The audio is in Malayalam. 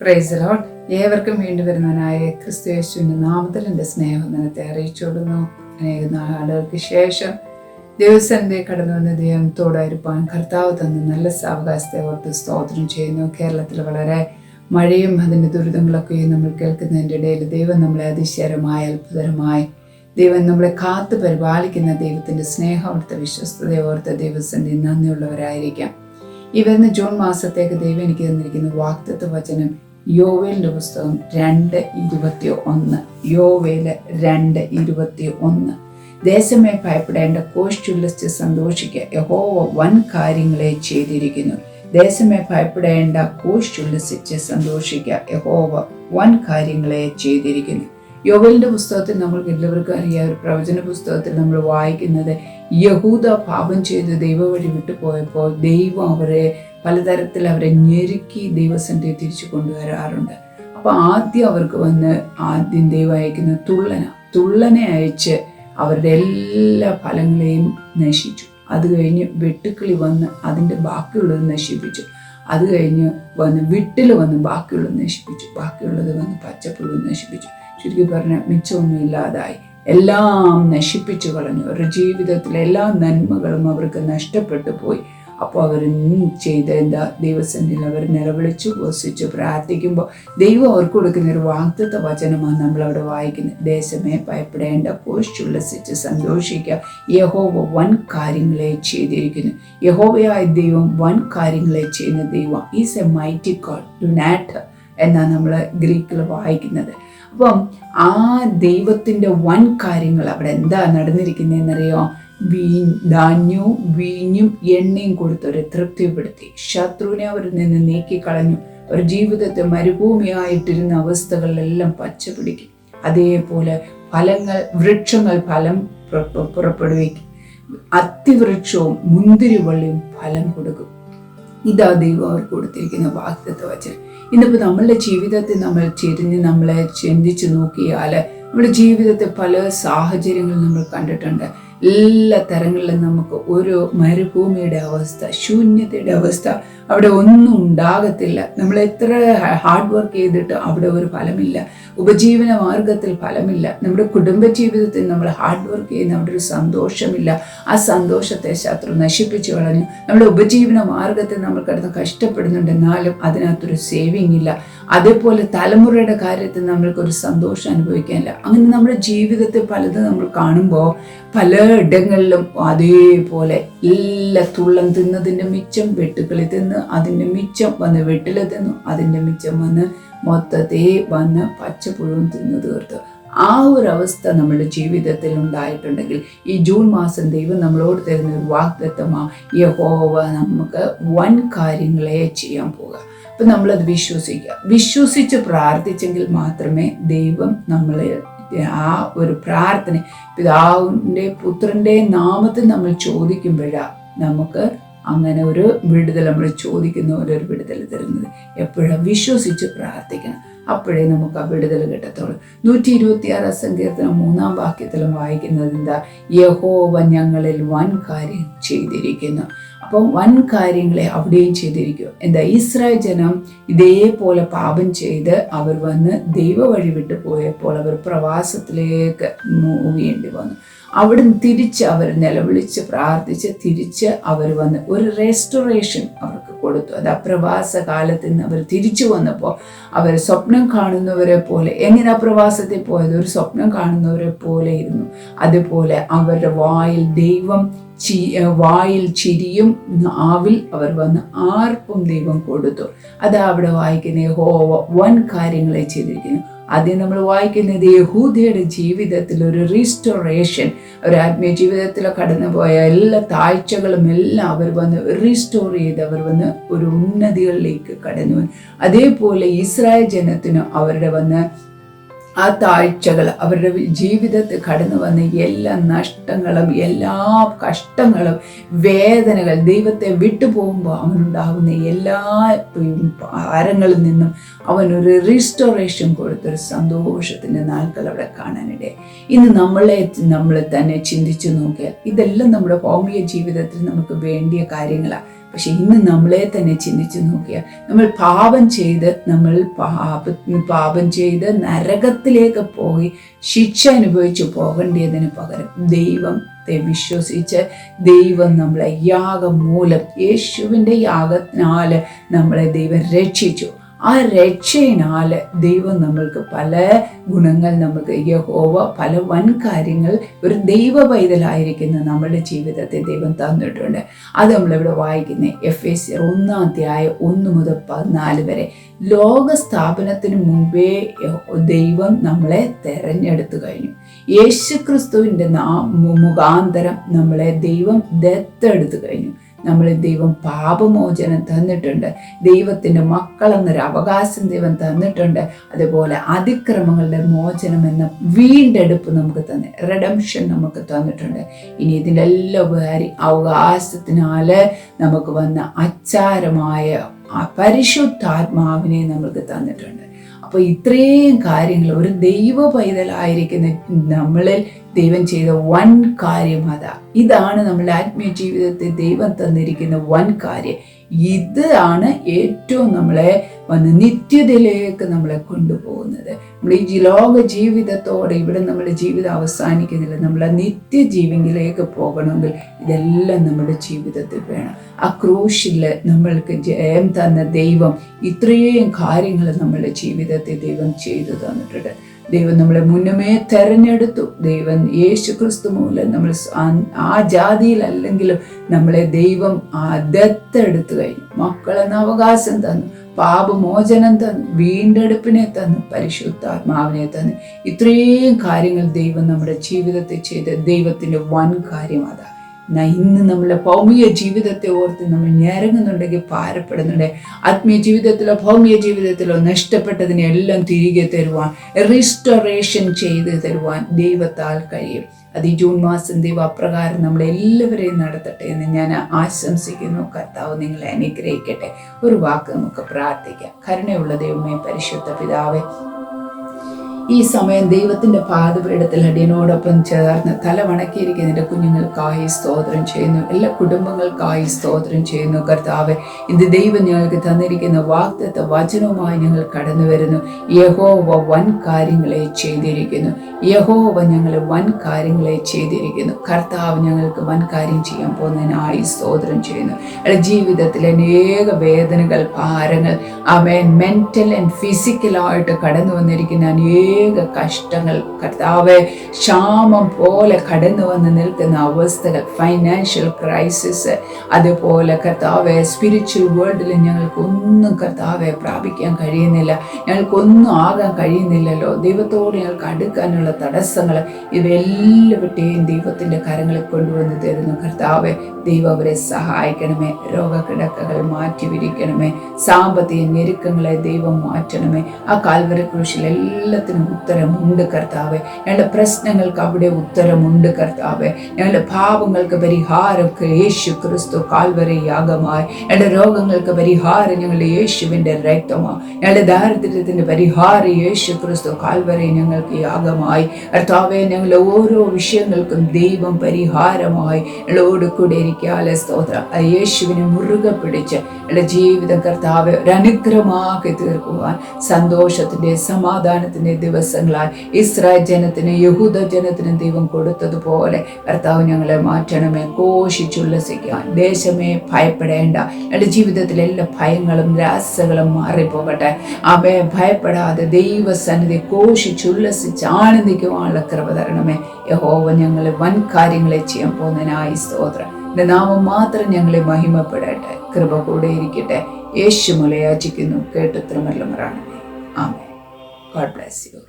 പ്രൈസ് ഏവർക്കും വീണ്ടും വരുന്നവനായ ക്രിസ്തു യേശുവിന്റെ നാമത്തിൽ എന്റെ സ്നേഹവന്ദനത്തെ അറിയിച്ചുകൊടുന്നു അനേക നാളുകൾക്ക് ശേഷം ദിവസന്റെ കടന്നു വന്ന ദൈവത്തോടായിരിക്കാൻ കർത്താവ് തന്ന നല്ല സാവകാശത്തെ ഓർത്ത് സ്തോത്രം ചെയ്യുന്നു. കേരളത്തിൽ വളരെ മഴയും അതിന്റെ ദുരിതങ്ങളൊക്കെയും നമ്മൾ കേൾക്കുന്നതിന്റെ ഇടയിൽ ദൈവം നമ്മളെ അതിശയരമായ അത്ഭുതരമായി ദൈവം നമ്മളെ കാത്തു പരിപാലിക്കുന്ന ദൈവത്തിന്റെ സ്നേഹം അവിടുത്തെ വിശ്വസ്തത ഓർത്ത ദൈവസന്ധി നന്ദിയുള്ളവരായിരിക്കാം. ഈ വരുന്ന ജൂൺ മാസത്തേക്ക് ദൈവം എനിക്ക് തന്നിരിക്കുന്ന വാക്തത്വ വചനം യോവേലിന്റെ പുസ്തകം രണ്ട് ഇരുപത്തി ഒന്ന്. യോവേൽ രണ്ട് ഇരുപത്തി ഒന്ന്. ദേശമേ ഭയപ്പെടേണ്ട കോഷ്ടുല്ലസ് സന്തോഷിക്കുക യഹോവ വൻ കാര്യങ്ങളെ ചെയ്തിരിക്കുന്നു. ദേശമേ ഭയപ്പെടേണ്ട കോഷ്ടുല്ലസിച്ച് സന്തോഷിക്കുക യഹോവ വൻ കാര്യങ്ങളെ ചെയ്തിരിക്കുന്നു. യോവലിന്റെ പുസ്തകത്തിൽ നമ്മൾ എല്ലാവർക്കും അറിയാം. ഒരു പ്രവചന പുസ്തകത്തിൽ നമ്മൾ വായിക്കുന്നത് യഹൂദ പാപം ചെയ്ത് ദൈവവഴി വിട്ടുപോയപ്പോൾ ദൈവം അവരെ പലതരത്തിൽ അവരെ ഞെരുക്കി ദൈവസന്റെ തിരിച്ചു കൊണ്ടുവരാറുണ്ട്. അപ്പൊ ആദ്യം അവർക്ക് വന്ന് ആദ്യം ദൈവം അയക്കുന്ന തുള്ളന തുള്ളനെ അയച്ച് അവരുടെ എല്ലാ ഫലങ്ങളെയും നശിച്ചു അത് കഴിഞ്ഞ് വെട്ടുക്കിളി വന്ന് അതിന്റെ ബാക്കിയുള്ളത് നശിപ്പിച്ചു. അത് കഴിഞ്ഞ് വന്ന് വിട്ടിൽ വന്ന് ബാക്കിയുള്ളത് നശിപ്പിച്ചു. ബാക്കിയുള്ളത് വന്ന് പച്ചപ്പുള്ളത് നശിപ്പിച്ചു. ചുരുക്കി പറഞ്ഞാൽ മിച്ചമൊന്നും ഇല്ലാതായി എല്ലാം നശിപ്പിച്ചു കളഞ്ഞു. അവരുടെ ജീവിതത്തിലെ എല്ലാ നന്മകളും അവർക്ക് നഷ്ടപ്പെട്ടു പോയി. അപ്പോൾ അവർ ചെയ്ത എന്താ? ദൈവസന്നിധിയിൽ അവർ നിലവിളിച്ചു വസിച്ചു പ്രാർത്ഥിക്കുമ്പോൾ ദൈവം അവർക്ക് കൊടുക്കുന്ന ഒരു വാഗ്ദത്ത വചനമാണ് നമ്മളവിടെ വായിക്കുന്നത്. ദേശമേ ഭയപ്പെടേണ്ട കോശുല്ലസിച്ച് സന്തോഷിക്കുക യഹോവ വൻ കാര്യങ്ങളെ ചെയ്തിരിക്കുന്നു. യഹോവയായ ദൈവം വൻ കാര്യങ്ങളെ ചെയ്യുന്ന ദൈവം. Is a mighty God do not എന്നാണ് നമ്മൾ ഗ്രീക്കിൽ വായിക്കുന്നത്. അപ്പം ആ ദൈവത്തിന്റെ വൻ കാര്യങ്ങൾ അവിടെ എന്താ നടന്നിരിക്കുന്നതെന്നറിയോ? വീ ധാന്യവും വീഞ്ഞും എണ്ണയും കൊടുത്ത് അവരെ തൃപ്തിപ്പെടുത്തി. ശത്രുവിനെ അവരിൽ നിന്ന് നീക്കിക്കളഞ്ഞു. ഒരു ജീവിതത്തെ മരുഭൂമിയായിട്ടിരുന്ന അവസ്ഥകളിലെല്ലാം പച്ച പിടിക്കും അതേപോലെ ഫലങ്ങൾ വൃക്ഷങ്ങൾ ഫലം പുറപ്പെടുവിക്കും. അത്തിവൃക്ഷവും മുന്തിരിവള്ളിയും ഫലം കൊടുക്കും. ഇതാ ദൈവം അവർ കൊടുത്തിരിക്കുന്ന വാഗ്ദത്ത വചനം ഇന്നിപ്പോൾ നമ്മളുടെ ജീവിതത്തെ നമ്മൾ ചെരിഞ്ഞ് നമ്മളെ ചിന്തിച്ച് നോക്കിയാൽ നമ്മുടെ ജീവിതത്തെ പല സാഹചര്യങ്ങളും നമ്മൾ കണ്ടിട്ടുണ്ട്. എല്ലാ തരങ്ങളിലും നമുക്ക് ഒരു മരുഭൂമിയുടെ അവസ്ഥ ശൂന്യതയുടെ അവസ്ഥ അവിടെ ഒന്നും ഉണ്ടാകത്തില്ല. നമ്മൾ എത്ര ഹാർഡ് വർക്ക് ചെയ്തിട്ട് അവിടെ ഒരു ഫലമില്ല. ഉപജീവന മാർഗത്തിൽ ഫലമില്ല. നമ്മുടെ കുടുംബ ജീവിതത്തിൽ നമ്മൾ ഹാർഡ് വർക്ക് ചെയ്യുന്ന അവിടെ ഒരു സന്തോഷമില്ല. ആ സന്തോഷത്തെ ശത്രു നശിപ്പിച്ചു കളഞ്ഞു. നമ്മുടെ ഉപജീവന മാർഗത്തിൽ നമ്മൾ കിടന്ന് കഷ്ടപ്പെടുന്നുണ്ട്. എന്നാലും അതിനകത്തൊരു സേവിങ് ഇല്ല. അതേപോലെ തലമുറയുടെ കാര്യത്തിൽ നമ്മൾക്കൊരു സന്തോഷം അനുഭവിക്കാനില്ല. അങ്ങനെ നമ്മുടെ ജീവിതത്തിൽ പലതും നമ്മൾ കാണുമ്പോൾ പല ഇടങ്ങളിലും അതേപോലെ എല്ലാ തുള്ളം തിന്നതിന്റെ മിച്ചം വെട്ടുക്കളി തിന്ന് അതിന്റെ മിച്ചം വന്ന് വെട്ടിലെ തിന്നു അതിന്റെ മിച്ചം വന്ന് മൊത്തത്തെ വന്ന് പച്ചപ്പുഴവും തിന്നു തീർത്തു. ആ ഒരു അവസ്ഥ നമ്മുടെ ജീവിതത്തിൽ ഉണ്ടായിട്ടുണ്ടെങ്കിൽ ഈ ജൂൺ മാസം ദൈവം നമ്മളോട് തരുന്ന ഒരു വാഗ്ദത്തമാ യഹോവ നമുക്ക് വൻ കാര്യങ്ങളെ ചെയ്യാൻ പോകുക അപ്പം നമ്മളത് വിശ്വസിക്കുക. വിശ്വസിച്ച് പ്രാർത്ഥിച്ചെങ്കിൽ മാത്രമേ ദൈവം നമ്മളെ ആ ഒരു പ്രാർത്ഥന പിതാവിന്റെ പുത്രന്റെ നാമത്തിൽ നമ്മൾ ചോദിക്കുമ്പോഴാണ് നമുക്ക് അങ്ങനെ ഒരു വിടുതൽ നമ്മൾ ചോദിക്കുന്ന ഒരു വിടുതൽ തരുന്നത്. എപ്പോഴും? വിശ്വസിച്ച് പ്രാർത്ഥിക്കണം. അപ്പോഴേ നമുക്ക് ആ വിടുതൽ കിട്ടത്തുള്ളൂ. നൂറ്റി ഇരുപത്തി ആറ് സങ്കീർത്തനം മൂന്നാം വാക്യത്തിലും വായിക്കുന്നത് എന്താ? യഹോവ ഞങ്ങളിൽ വൻ കാര്യം ചെയ്തിരിക്കുന്നു. അപ്പം വൻ കാര്യങ്ങളെ അവിടെയും ചെയ്തിരിക്കും. എന്താ ഇസ്രായേൽ ജനം ഇതേപോലെ പാപം ചെയ്ത് അവർ വന്ന് ദൈവ വഴി വിട്ടു പോയപ്പോൾ അവർ പ്രവാസത്തിലേക്ക് മൂവേണ്ടി വന്നു. അവിടുന്ന് തിരിച്ച് അവർ നിലവിളിച്ച് പ്രാർത്ഥിച്ച് തിരിച്ച് അവർ വന്ന് ഒരു റെസ്റ്റോറേഷൻ അവർക്ക് കൊടുത്തു. അത് അപ്രവാസ കാലത്ത് നിന്ന് അവർ തിരിച്ചു വന്നപ്പോൾ അവർ സ്വപ്നം കാണുന്നവരെ പോലെ എങ്ങനെ അപ്രവാസത്തിൽ പോയത്? ഒരു സ്വപ്നം കാണുന്നവരെ പോലെ ഇരുന്നു. അതുപോലെ അവരുടെ വായിൽ ദൈവം ചി വായിൽ ചിരിയും നാവിൽ അവർ വന്ന് ആർക്കും ദൈവം കൊടുത്തു. അതാ അവിടെ വായിക്കുന്ന ഹോവ വൻ കാര്യങ്ങളെ ചെയ്തിരിക്കുന്നു. ആദ്യം നമ്മൾ വായിക്കുന്നത് യഹൂദയുടെ ജീവിതത്തിൽ ഒരു റീസ്റ്റോറേഷൻ ഒരു ആത്മീയ ജീവിതത്തിൽ കടന്നുപോയ എല്ലാ താഴ്ചകളും എല്ലാം അവർ വന്ന് റീസ്റ്റോർ ചെയ്ത് അവർ വന്ന് ഒരു ഉന്നതികളിലേക്ക് കടന്നു. അതേപോലെ ഇസ്രായേൽ ജനത്തിന് അവരുടെ വന്ന് ആ താഴ്ചകൾ അവരുടെ ജീവിതത്തിൽ കടന്നു വന്ന എല്ലാ നഷ്ടങ്ങളും എല്ലാ കഷ്ടങ്ങളും വേദനകൾ ദൈവത്തെ വിട്ടുപോകുമ്പോൾ അവനുണ്ടാകുന്ന എല്ലാ ഭാരങ്ങളിൽ നിന്നും അവനൊരു റീസ്റ്റോറേഷൻ കൊടുത്തൊരു സന്തോഷത്തിന്റെ നാൾക്കൾ അവിടെ കാണാനിടെ ഇന്ന് നമ്മളെ നമ്മൾ തന്നെ ചിന്തിച്ചു നോക്കിയാൽ ഇതെല്ലാം നമ്മുടെ ഭൗമിക ജീവിതത്തിൽ നമുക്ക് വേണ്ടിയ കാര്യങ്ങളാണ് പക്ഷെ ഇന്ന് നമ്മളെ തന്നെ ചിന്തിച്ചു നോക്കിയാൽ നമ്മൾ പാപം ചെയ്ത് നമ്മൾ പാപ പാപം ചെയ്ത് നരകത്തിലേക്ക് പോയി ശിക്ഷ അനുഭവിച്ചു പോകേണ്ടതിന് പകരം ദൈവത്തെ വിശ്വസിച്ച് ദൈവം നമ്മളെ യാഗം മൂലം യേശുവിന്റെ യാഗത്തിനാൽ നമ്മളെ ദൈവം രക്ഷിച്ചു. ആ രക്ഷയിനാൽ ദൈവം നമ്മൾക്ക് പല ഗുണങ്ങൾ നമുക്ക് യഹോവ പല വൻ കാര്യങ്ങൾ ഒരു ദൈവ പൈതലായിരിക്കുന്ന നമ്മുടെ ജീവിതത്തെ ദൈവം തന്നിട്ടുണ്ട്. അത് നമ്മളിവിടെ വായിക്കുന്നത് എഫ് എസ് ഒന്നാം അധ്യായം ഒന്ന് മുതൽ പതിനാല് വരെ. ലോക സ്ഥാപനത്തിന് മുമ്പേ ദൈവം നമ്മളെ തെരഞ്ഞെടുത്തു കഴിഞ്ഞു. യേശു ക്രിസ്തുവിന്റെ നാ മുഖാന്തരം നമ്മളെ ദൈവം ദത്തെടുത്തു കഴിഞ്ഞു. നമ്മളെ ദൈവം പാപമോചനം തന്നിട്ടുണ്ട്. ദൈവത്തിന്റെ മക്കൾ എന്നൊരു അവകാശം ദൈവം തന്നിട്ടുണ്ട്. അതുപോലെ അതിക്രമങ്ങളുടെ മോചനം എന്ന വീണ്ടെടുപ്പ് നമുക്ക് തന്നെ റെഡംഷൻ നമുക്ക് തന്നിട്ടുണ്ട്. ഇനി ഇതിന്റെ എല്ലാ ഉപകാരി അവകാശത്തിനാൽ നമുക്ക് വന്ന അച്ചാരമായ പരിശുദ്ധാത്മാവിനെ നമുക്ക് തന്നിട്ടുണ്ട്. അപ്പോൾ ഇത്രയും കാര്യങ്ങൾ ഒരു ദൈവ പൈതലായിരിക്കുന്ന നമ്മളിൽ ദൈവം ചെയ്ത വൻ കാര്യം അതാ. ഇതാണ് നമ്മുടെ ആത്മീയ ജീവിതത്തിൽ ദൈവം തന്നിരിക്കുന്ന വൻ കാര്യം. ഇതാണ് ഏറ്റവും നമ്മളെ വന്ന് നിത്യതയിലേക്ക് നമ്മളെ കൊണ്ടുപോകുന്നത്. നമ്മൾ ഈ ലോക ജീവിതത്തോടെ ഇവിടെ നമ്മുടെ ജീവിതം അവസാനിക്കുന്നില്ല. നമ്മളെ നിത്യജീവിയിലേക്ക് പോകണമെങ്കിൽ ഇതെല്ലാം നമ്മുടെ ജീവിതത്തിൽ വേണം. ആ ക്രൂശിൽ നമ്മൾക്ക് ജയം തന്ന ദൈവം ഇത്രയും കാര്യങ്ങൾ നമ്മുടെ ജീവിതത്തിൽ ദൈവം ചെയ്തു തന്നിട്ടുണ്ട്. ദൈവം നമ്മളെ മുന്നമേ തെരഞ്ഞെടുത്തു. ദൈവം യേശു ക്രിസ്തു മൂലം നമ്മൾ ആ ജാതിയിലല്ലെങ്കിലും നമ്മളെ ദൈവം ആ ദത്തെടുത്തു കഴിഞ്ഞു. മക്കളെന്ന അവകാശം തന്നു പാപമോചനം തന്നു വീണ്ടെടുപ്പിനെ തന്നു പരിശുദ്ധാത്മാവിനെ തന്നു. ഇത്രയും കാര്യങ്ങൾ ദൈവം നമ്മുടെ ജീവിതത്തിൽ ചെയ്ത ദൈവത്തിന്റെ വൻ കാര്യം അതാണ് ഇന്ന് നമ്മളെ ഭൗമിക ജീവിതത്തെ ഓർത്ത് നമ്മൾ ഞരങ്ങുന്നുണ്ടെങ്കിൽ ഭാരപ്പെടുന്നുണ്ട്. ആത്മീയ ജീവിതത്തിലോ ഭൗമിക ജീവിതത്തിലോ നഷ്ടപ്പെട്ടതിനെ എല്ലാം തിരികെ തരുവാൻ റിസ്റ്റോറേഷൻ ചെയ്ത് തരുവാൻ ദൈവത്താൽ കഴിയും. അത് ഈ ജൂൺ മാസം ദൈവം അപ്രകാരം നമ്മളെല്ലാവരെയും നടത്തട്ടെ എന്ന് ഞാൻ ആശംസിക്കുന്നു. കർത്താവ് നിങ്ങളെ അനുഗ്രഹിക്കട്ടെ. ഒരു വാക്ക് നമുക്ക് പ്രാർത്ഥിക്കാം. കരുണയുള്ള ദൈവമേ പരിശുദ്ധ പിതാവേ ഈ സമയം ദൈവത്തിന്റെ പാതപീഠത്തിൽ അടിയനോടൊപ്പം ചേർന്ന് തല വണക്കിയിരിക്കുന്ന എന്റെ കുഞ്ഞുങ്ങൾക്കായി സ്തോത്രം ചെയ്യുന്നു. എല്ലാ കുടുംബങ്ങൾക്കായി സ്തോത്രം ചെയ്യുന്നു. കർത്താവ് ഇത് ദൈവം ഞങ്ങൾക്ക് തന്നിരിക്കുന്ന വാക്തത്വ വചനവുമായി ഞങ്ങൾ കടന്നു വരുന്നു യഹോവ വൻ കാര്യങ്ങളെ ചെയ്തിരിക്കുന്നു. യഹോവ ഞങ്ങളെ വൻ കാര്യങ്ങളെ ചെയ്തിരിക്കുന്നു. കർത്താവ് ഞങ്ങൾക്ക് വൻ കാര്യം ചെയ്യാൻ പോകുന്നതിനായി സ്തോത്രം ചെയ്യുന്നു. ജീവിതത്തിൽ അനേക വേദനകൾ ഭാരങ്ങൾ അവൻ മെന്റൽ ആൻഡ് ഫിസിക്കലായിട്ട് കടന്നു വന്നിരിക്കുന്ന അനേക അനേക കഷ്ടങ്ങൾ കർത്താവ് ക്ഷാമം പോലെ കടന്നു വന്ന് നിൽക്കുന്ന അവസ്ഥകൾ ഫൈനാൻഷ്യൽ ക്രൈസിസ് അതുപോലെ കർത്താവ് സ്പിരിച്വൽ വേൾഡിൽ ഞങ്ങൾക്കൊന്നും കർത്താവെ പ്രാപിക്കാൻ കഴിയുന്നില്ല. ഞങ്ങൾക്കൊന്നും ആകാൻ കഴിയുന്നില്ലല്ലോ. ദൈവത്തോട് ഞങ്ങൾക്ക് അടുക്കാനുള്ള തടസ്സങ്ങൾ ഇവയെല്ലാവരുടെയും ദൈവത്തിന്റെ കരങ്ങളിൽ കൊണ്ടുവന്ന് തരുന്നു. കർത്താവ് ദൈവം അവരെ സഹായിക്കണമേ. രോഗക്കിടക്കകൾ മാറ്റി വിരിക്കണമേ സാമ്പത്തിക ഞെരുക്കങ്ങളെ ദൈവം മാറ്റണമേ. ആ കാൽവര കൃഷിയിൽ എല്ലാത്തിനും ഉത്തരമുണ്ട് കർത്താവെ. ഞങ്ങളുടെ പ്രശ്നങ്ങൾക്ക് അവിടെ ഉത്തരമുണ്ട് കർത്താവെ. ഞങ്ങളുടെ പാപങ്ങൾക്ക് പരിഹാരമൊക്കെ യേശു ക്രിസ്തു കാൽവര യാഗമായി ഞങ്ങളുടെ രോഗങ്ങൾക്ക് പരിഹാരം ഞങ്ങളുടെ യേശുവിന്റെ രക്തമാണ് ഞങ്ങളുടെ ദാരിദ്ര്യത്തിന്റെ പരിഹാരം യേശു ക്രിസ്തു കാൽവര ഞങ്ങൾക്ക് യാഗമായി. കർത്താവെ ഞങ്ങളുടെ ഓരോ വിഷയങ്ങൾക്കും ദൈവം പരിഹാരമായി. ഞങ്ങളോട് കൂടെ ഇരിക്കാലെ സ്തോത്ര. യേശുവിനെ മുറുകെ പിടിച്ച് ഞങ്ങളുടെ ജീവിതം കർത്താവ് ഒരനുഗ്രഹമാക്കി തീർക്കുവാൻ സന്തോഷത്തിന്റെ സമാധാനത്തിന്റെ ദിവസങ്ങളായി ഇസ്രായേൽ ജനത്തിന് യഹൂദ ജനത്തിന് ദൈവം കൊടുത്തതുപോലെ കർത്താവ് ഞങ്ങളെ മാറ്റണമേ കോഷിച്ചുല്ലസിക്കാൻ ദേശമേ ഭയപ്പെടേണ്ട. എന്റെ ജീവിതത്തിലെ എല്ലാ ഭയങ്ങളും രാസകളും മാറിപ്പോകട്ടെ. അവയെ ഭയപ്പെടാതെ ദൈവസന്നിധി ഘോഷിച്ചുല്ലസിച്ച് ആനന്ദിക്കുവാനുള്ള കൃപ തരണമേ. യഹോവ ഞങ്ങൾ വൻ കാര്യങ്ങളെ ചെയ്യാൻ പോകുന്നതിനായി സ്തോത്രം. എന്റെ നാമം മാത്രം ഞങ്ങളെ മഹിമപ്പെടട്ടെ. കൃപ കൂടെ ഇരിക്കട്ടെ. യേശു മുലയാചിക്കുന്നു. കേട്ടുത്തരമല്ലമറാണമേ ആമേ ഗോഡ് ബ്ലെസ് you.